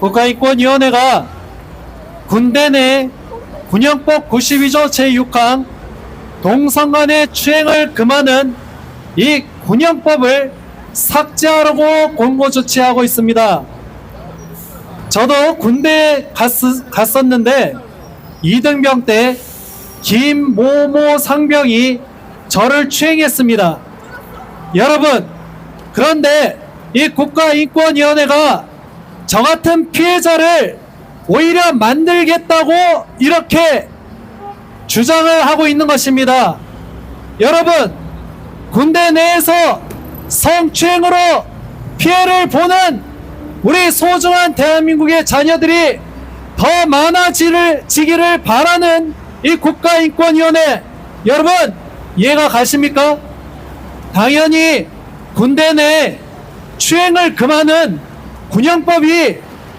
국가인권위원회가 군대 내 군형법 92조 제6항 동성간의 추행을 금하는 이 군형법을 삭제하라고 공고 조치하고 있습니다. 저도 군대에 갔, 갔었는데 이등병 때 김모모 상병이 저를 추행했습니다. 여러분, 그런데 이 국가인권위원회가 저 같은 피해자를 오히려 만들겠다고 이렇게 주장을 하고 있는 것입니다. 여러분, 군대 내에서 성추행으로 피해를 보는 우리 소중한 대한민국의 자녀들이 더 많아지를 지기를 바라는 이 국가인권위원회 여러분 이해가 가십니까? 당연히 군대 내 추행을 금하는 군형법이